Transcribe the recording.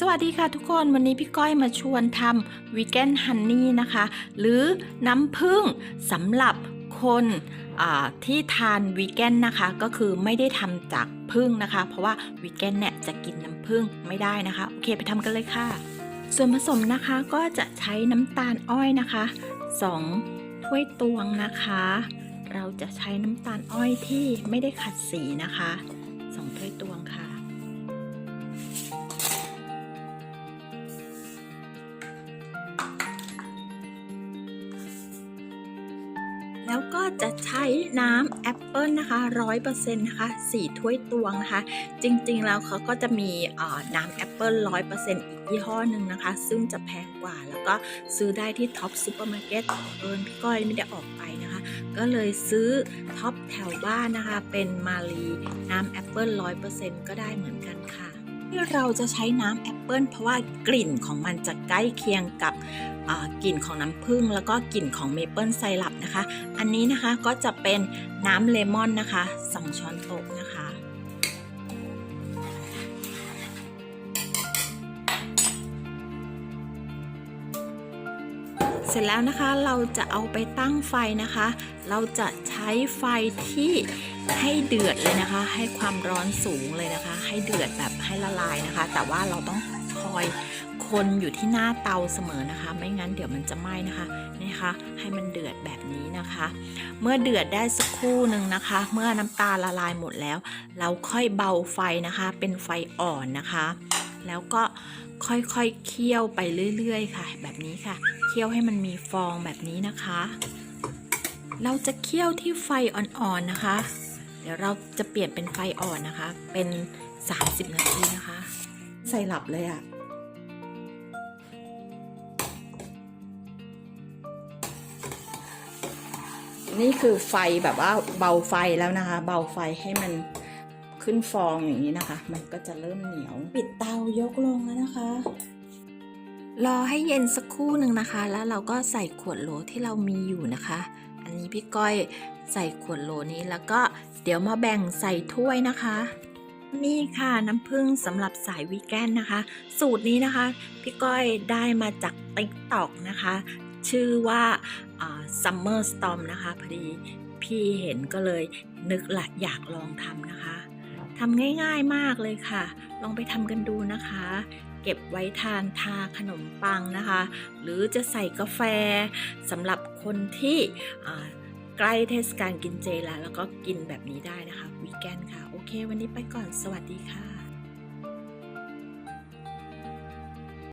สวัสดีค่ะทุกคนวันนี้พี่ก้อยมาชวนทำวีแกนฮันนี่นะคะ หรือน้ำผึ้งสำหรับคนที่ทานวีแกนนะคะ ก็คือไม่ได้ทำจากผึ้งนะคะ เพราะว่าวีแกนเนี่ยจะกินน้ำผึ้งไม่ได้นะคะ โอเคไปทำกันเลยค่ะ ส่วนผสมนะคะก็จะใช้น้ำตาลอ้อยนะคะ 2 ถ้วยตวงนะคะ เราจะใช้น้ำตาลอ้อยที่ไม่ได้ขัดสีนะคะ 2 ถ้วยตวงค่ะ แล้วก็จะใช้น้ำแอปเปิลนะคะร้อยเปอร์เซ็นต์นะคะสี่ถ้วยตวงนะคะ จริงๆแล้วเขาก็จะมีน้ำแอปเปิลร้อยเปอร์เซ็นต์อีกยี่ห้อหนึ่งนะคะ ซึ่งจะแพงกว่า แล้วก็ซื้อได้ที่ท็อปซูเปอร์มาร์เก็ตเอิญพี่ก้อยไม่ได้ออกไปนะคะ ก็เลยซื้อท็อปแถวบ้านนะคะ เป็นมาลีน้ำแอปเปิลร้อยเปอร์เซ็นต์ก็ได้เหมือนกัน ที่เราจะใช้น้ำแอปเปิลเพราะว่ากลิ่นของมันจะใกล้เคียงกับกลิ่นของน้ำผึ้งแล้วก็กลิ่นของเมเปิลไซรัปนะคะ อันนี้นะคะก็จะเป็นน้ำเลมอนนะคะ 2 ช้อนโต๊ะนะคะ สร็จแล้วนะคะเราจะเอาไปตั้งไฟนะคะ เราจะใช้ไฟที่ให้เดือดเลยนะคะ ให้ความร้อนสูงเลยนะคะ ให้เดือดแบบให้ละลายนะคะ แต่ว่าเราต้องคอยคนอยู่ที่หน้าเตาเสมอนะคะ ไม่งั้นเดี๋ยวมันจะไหม้นะคะนี่คะให้มันเดือดแบบนี้นะคะ เมื่อเดือดได้สักครู่หนึ่งนะคะ เมื่อน้ำตาลละลายหมดแล้ว เราค่อยเบาไฟนะคะ เป็นไฟอ่อนนะคะ แล้วก็ค่อยๆเคี่ยวไปเรื่อยๆ ค่ะ แบบนี้ค่ะ เคี่ยวให้มันมีฟองแบบนี้นะคะ เราจะเคี่ยวที่ไฟอ่อนๆนะคะ เดี๋ยวเราจะเปลี่ยนเป็นไฟอ่อนนะคะ เป็น 30 นาทีนะคะ ใส่หลับเลยอะ่ะนี่คือไฟแบบว่าเบาไฟแล้วนะคะ เบาไฟให้มัน ขึ้นฟองอย่างนี้นะคะ มันก็จะเริ่มเหนียว ปิดเตายกลงแล้วนะคะ รอให้เย็นสักครู่หนึ่งนะคะ แล้วเราก็ใส่ขวดโหลที่เรามีอยู่นะคะ อันนี้พี่ก้อยใส่ขวดโหลนี้แล้วก็เดี๋ยวมาแบ่งใส่ถ้วยนะคะนี่ค่ะน้ำผึ้งสำหรับสายวีแกนนะคะ สูตรนี้นะคะ พี่ก้อยได้มาจาก t ิ k t o k นะคะ ชื่อว่าอ่า Summer Storm นะคะ พอดีพี่เห็นก็เลยนึกละอยากลองทำนะคะ ทำง่ายๆมากเลยค่ะ ลองไปทำกันดูนะคะ เก็บไว้ทานทาขนมปังนะคะ หรือจะใส่กาแฟสำหรับคนที่ใกล้เทศกาลกินเจแล้วแล้วก็กินแบบนี้ได้นะคะวีแกนค่ะ โอเค วันนี้ไปก่อนสวัสดีค่ะ